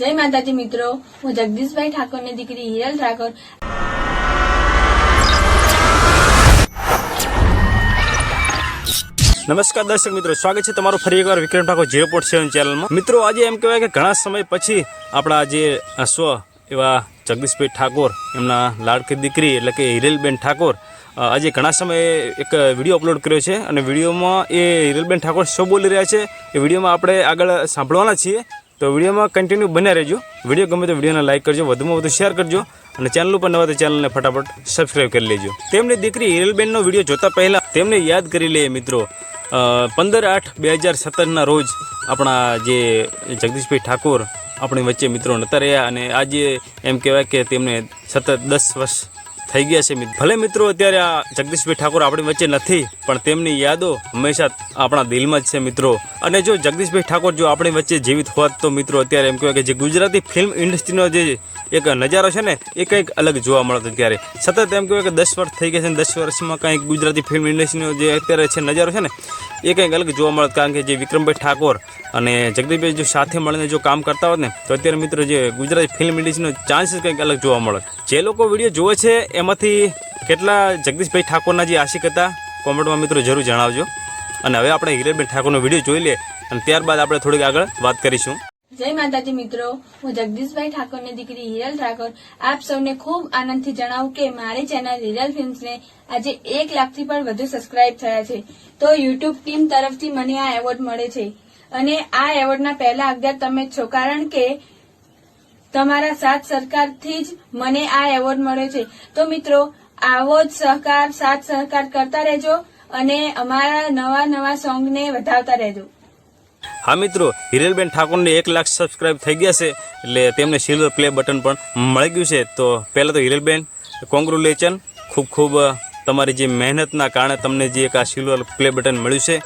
જય માતાજી મિત્રો, હું જગદીશભાઈ ઠાકોરની દીકરી હિરલ ઠાકોર. નમસ્કાર દર્શક મિત્રો, સ્વાગત છે તમારું ફરી એકવાર Vikram Thakor zero point seven ચેનલમાં. મિત્રો, આજે એમ કહેવાય કે ઘણા સમય પછી આપણા જે સ્વ એવા જગદીશભાઈ ઠાકોર, એમના લાડકી દીકરી એટલે કે હિરેલબેન ઠાકોર આજે ઘણા સમયે એક વીડિયો અપલોડ કર્યો છે અને વિડીયોમાં એ હિરેલબેન ઠાકોર શું બોલી રહ્યા છે એ વિડીયોમાં આપણે આગળ સાંભળવાના છીએ. તો વિડીયોમાં કન્ટિન્યુ બન્યા રહેજો. વીડિયો ગમે તો વિડીયોને લાઇક કરજો, વધુમાં વધુ શેર કરજો અને ચેનલ ઉપર નવા તો ચેનલને ફટાફટ સબસ્ક્રાઈબ કરી લેજો. તેમની દીકરી હિરલબેનનો વીડિયો જોતા પહેલાં તેમને યાદ કરી લઈએ મિત્રો. પંદર આઠ બે હજાર સત્તરના રોજ આપણા જે જગદીશભાઈ ઠાકોર આપણી વચ્ચે મિત્રો નતા રહ્યા અને આજે એમ કહેવાય કે તેમને સતત દસ વર્ષ થઈ ગયા છે ભલે મિત્રો અત્યારે આ જગદીશભાઈ ઠાકોર આપણી વચ્ચે નથી, પણ તેમની યાદો હંમેશા આપણા દિલમાં જ છે મિત્રો. અને જો જગદીશભાઈ ઠાકોર જો આપણી વચ્ચે જીવિત હોત તો મિત્રો અત્યારે એમ કહેવાય કે જે ગુજરાતી ફિલ્મ ઇન્ડસ્ટ્રીનો જે એક નજારો છે ને, એ કંઈક અલગ જોવા મળતો ત્યારે સતત એમ કહેવાય કે દસ વર્ષ થઈ ગયા છે ને, દસ વર્ષમાં કંઈક ગુજરાતી ફિલ્મ ઇન્ડસ્ટ્રીનો જે અત્યારે છે નજારો છે ને, એ કંઈક અલગ જોવા મળત. કારણ કે જે વિક્રમભાઈ ઠાકોર અને જગદીશભાઈ જો સાથે મળીને જો કામ કરતા હોત ને, તો અત્યારે મિત્રો જે ગુજરાતી ફિલ્મ ઇન્ડસ્ટ્રીનો ચાન્સીસ કંઈક અલગ જોવા મળે જે લોકો વીડિયો જોવે છે, એમાંથી કેટલા જગદીશભાઈ ઠાકોરના જે આશિક હતા, કોમેન્ટમાં મિત્રો જરૂર જણાવજો. અને હવે આપણે હિરેનબેન ઠાકોરનો વીડિયો જોઈ લઈએ અને ત્યારબાદ આપણે થોડીક આગળ વાત કરીશું. જય માતાજી મિત્રો, હું જગદીશભાઈ ઠાકોરની દીકરી હિરલ ઠાકોર. આપ સૌને ખૂબ આનંદથી જણાવું કે મારી ચેનલ હિરલ ફિલ્મ્સને આજે એક લાખથી પણ વધુ સબસ્ક્રાઇબ થયા છે. તો યુટ્યુબ ટીમ તરફથી મને આ એવોર્ડ મળે છે. અને આ એવોર્ડના પહેલા અગિયાર તમે છો, કારણ કે તમારા સાથ સરકારથી જ મને આ એવોર્ડ મળ્યો છે. તો મિત્રો, આવો જ સહકાર, સાથ સહકાર કરતા રહેજો અને અમારા નવા નવા સોંગને વધાવતા રહેજો. હા મિત્રો, હિરેલબેન ઠાકોરને એક લાખ સબસ્ક્રાઈબ થઈ ગયા છે, એટલે તેમને સિલ્વર પ્લે બટન પણ મળી ગયું છે. તો પહેલાં તો હિરેલબેન કોંગ્રેચ્યુલેશન ખૂબ ખૂબ તમારી જે મહેનતના કારણે તમને જે એક આ સિલ્વર પ્લે બટન મળ્યું છે,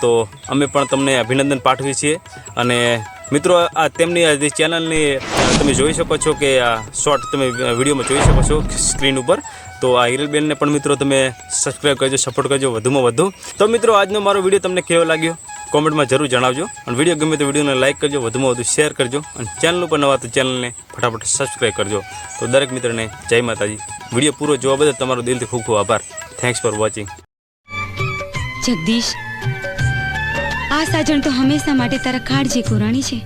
તો અમે પણ તમને અભિનંદન પાઠવીએ છીએ. અને મિત્રો, આ તેમની ચેનલની તમે જોઈ શકો છો કે આ શોર્ટ તમે વિડીયોમાં જોઈ શકો છો સ્ક્રીન ઉપર. તો આ હિરલબેનને પણ મિત્રો તમે સબસ્ક્રાઈબ કરજો સપોર્ટ કરજો વધુમાં વધુ. તો મિત્રો, આજનો મારો વીડિયો તમને કેવો લાગ્યો? કોમેન્ટમાં જરૂર જણાવજો અને વીડિયો ગમે તો વિડીયોને લાઇક કરજો, વધુમાં વધુ શેર કરજો અને ચેનલ ઉપર નવા તો ચેનલને ફટાફટ સબસ્ક્રાઈબ કરજો. તો દરેક મિત્રને જય માતાજી. વીડિયો પૂરો જોવા બદલ તમારો દિલથી ખૂબ ખૂબ આભાર. થેન્ક્સ ફોર વોચિંગ જગદીશ, આ સાજણ તો હંમેશા માટે તારા કાળજી કોરાણી છે.